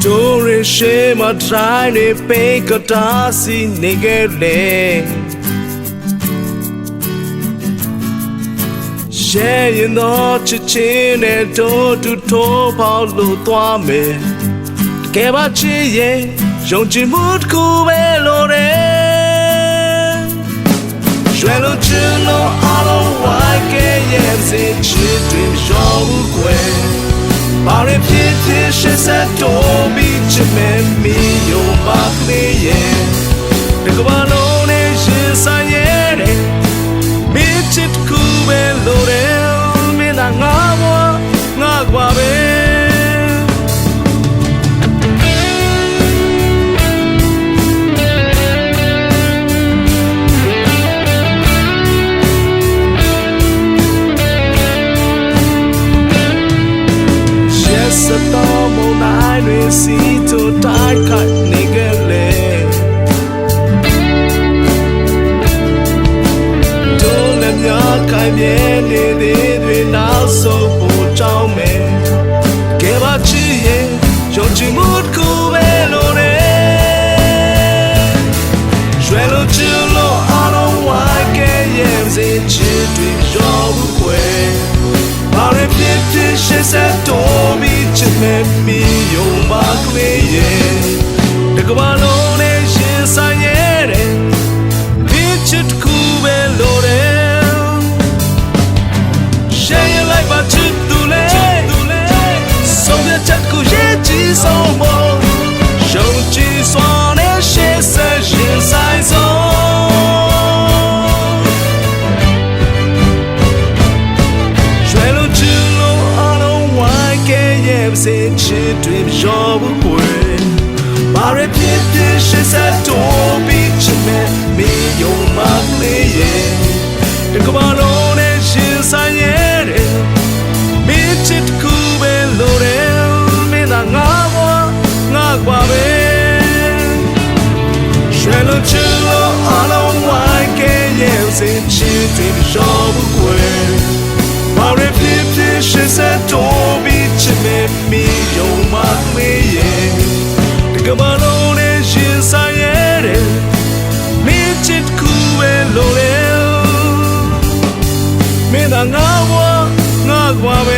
ရှေးမတိုင်းနေပိတ်ကတားစီနေခဲ့လေရှဲရင်တော့ချစ်ချင်းနဲ့တို့တူထိုးပေါလို့သွားမယ်တကယ်ပါချစ်ရဲ့ယုံကြည်မှုတစ်ခုပဲလိုတယ်ရွှဲလို့ချင်လို့အလုံးဝိုင်းခဲ့ရဲ့စေချစ်တွေရောဘူးကွယ်ဘာရဖြစ်ဖြစ်ရှစ်ဆက်တော်ပြီး ချစ်မယ်မီယိုပါကလေးရဲ့တကဘာလုံး Yes, a tomo nai ne si to tai kai nigele. Don't let me kai mie ne de de na so po chao me. Ke ba chi ye, yo chi mut ku be ဖြစ်ဖြစ်ရှစ်ဆက်တော်ပြီးချစ်မဲ့မီယုံပါကလေးရဲ့တကဘာလုံးနဲ့ရှင်ဆိုင်ရဲ့တဲ့ဒီချစ်တစ်ခုပဲလို့တယ်ရှယ်ရလိုက်ပါ ခဲ့ရဲ့စေချစ်တွေရောဘူးကွယ်ဘာရဖြစ်ဖြစ်ရှေ့ဆက်တော်ပြီးချင်မဲ့မင်းယုံမကလေးရဲ့တကဘာလုံးနဲ့ရှင်ဆိုင်ရဲ့တဲ့မင်းချစ်တစ်ခုပဲလို့တယ်မင်းသာငါဘဝငါကွာပဲရွှဲလို့ချင်လို့အလုံးဝိုင်းခဲ့ရဲ့စေချစ်တွေရောဘူးကွယ်ဘာရဖြစ်ဖြစ်ရှေ့ဆက် င်းသာငါဘဝငါကွာပဲ